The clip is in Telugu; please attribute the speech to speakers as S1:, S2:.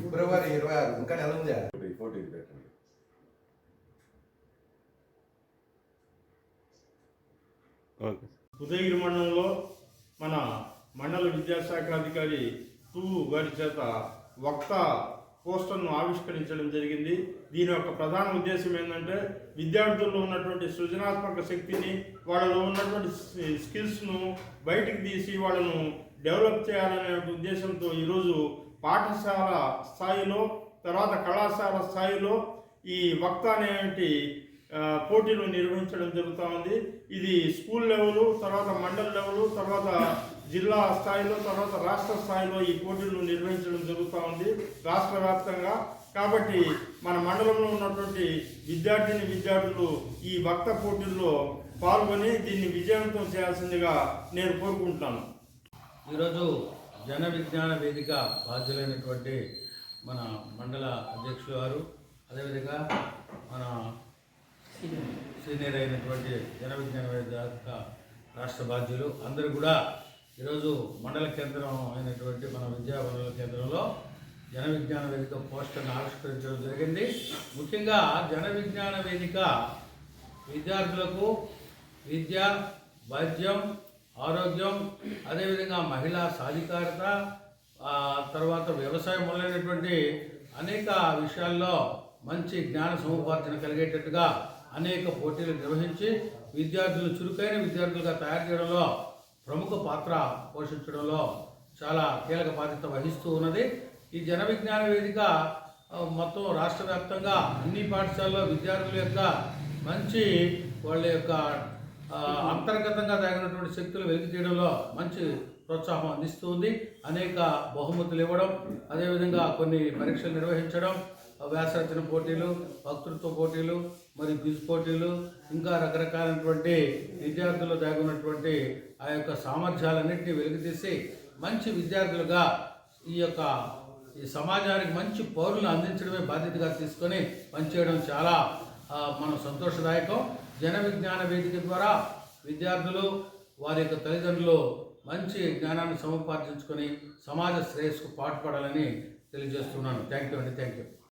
S1: ఫిబ్రవరి ఇరవై ఆరు ఇంకా నెల ఉంది?
S2: ఫోర్టీన్ పెట్టండి?
S3: ఉదయగిరి మండలంలో మన మండల విద్యాశాఖ అధికారి టూ గారి చేత వక్త పోస్టర్ను ఆవిష్కరించడం జరిగింది. దీని యొక్క ప్రధాన ఉద్దేశం ఏంటంటే విద్యార్థుల్లో ఉన్నటువంటి సృజనాత్మక శక్తిని వాళ్ళలో ఉన్నటువంటి స్కిల్స్ను బయటికి తీసి వాళ్ళను డెవలప్ చేయాలనే ఉద్దేశంతో ఈరోజు పాఠశాల స్థాయిలో తర్వాత కళాశాల స్థాయిలో ఈ వక్త అనేటి పోటీలు నిర్వహించడం జరుగుతూ ఉంది. ఇది స్కూల్ లెవెల్ తర్వాత మండల్ లెవెల్ తర్వాత జిల్లా స్థాయిలో తర్వాత రాష్ట్ర స్థాయిలో ఈ పోటీలు నిర్వహించడం జరుగుతూ ఉంది రాష్ట్ర వ్యాప్తంగా. కాబట్టి మన మండలంలో ఉన్నటువంటి విద్యార్థిని విద్యార్థులు ఈ వక్త పోటీల్లో పాల్గొని దీన్ని విజయవంతం చేయాల్సిందిగా నేను కోరుకుంటున్నాను.
S4: ఈరోజు జన విజ్ఞాన వేదిక బాధ్యులైనటువంటి మన మండల అధ్యక్షులు గారు అదేవిధంగా సీనియర్ అయినటువంటి జన విజ్ఞాన రాష్ట్ర బాధ్యులు అందరూ కూడా ఈరోజు మండల కేంద్రం అయినటువంటి మన విద్యా మండల కేంద్రంలో జన విజ్ఞాన వేదిక పోస్టర్ను ఆవిష్కరించడం జరిగింది. ముఖ్యంగా జన విజ్ఞాన వేదిక విద్యార్థులకు విద్య వైద్యం ఆరోగ్యం అదేవిధంగా మహిళా సాధికారత తర్వాత వ్యవసాయం మొదలైనటువంటి అనేక విషయాల్లో మంచి జ్ఞాన సముపార్జన కలిగేటట్టుగా అనేక పోటీలు నిర్వహించి విద్యార్థులు చురుకైన విద్యార్థులుగా తయారు చేయడంలో ప్రముఖ పాత్ర పోషించడంలో చాలా కీలక బాధ్యత వహిస్తూ ఉన్నది. ఈ జన విజ్ఞాన వేదిక మొత్తం రాష్ట్ర వ్యాప్తంగా అన్ని పాఠశాలలో విద్యార్థుల యొక్క మంచి వాళ్ళ యొక్క అంతర్గతంగా తగినటువంటి శక్తులు వెలికి తీయడంలో మంచి ప్రోత్సాహం అందిస్తుంది అనేక బహుమతులు ఇవ్వడం అదేవిధంగా కొన్ని పరీక్షలు నిర్వహించడం వ్యాసరచన పోటీలు వక్తృత్వ పోటీలు మరియు క్విజ్ పోటీలు ఇంకా రకరకాలైనటువంటి విద్యార్థుల్లో దాగున్నటువంటి ఆ యొక్క సామర్థ్యాలన్నింటినీ వెలికితీసి మంచి విద్యార్థులుగా ఈ యొక్క ఈ సమాజానికి మంచి పౌరులను అందించడమే బాధ్యతగా తీసుకొని పనిచేయడం చాలా మనం సంతోషదాయకం. జన విజ్ఞాన వేదిక ద్వారా విద్యార్థులు వారి యొక్క తల్లిదండ్రులు మంచి జ్ఞానాన్ని సముపార్జించుకొని సమాజ శ్రేయస్సుకు పాటుపడాలని తెలియజేస్తున్నాను. థ్యాంక్ యూ అండి. Thank you.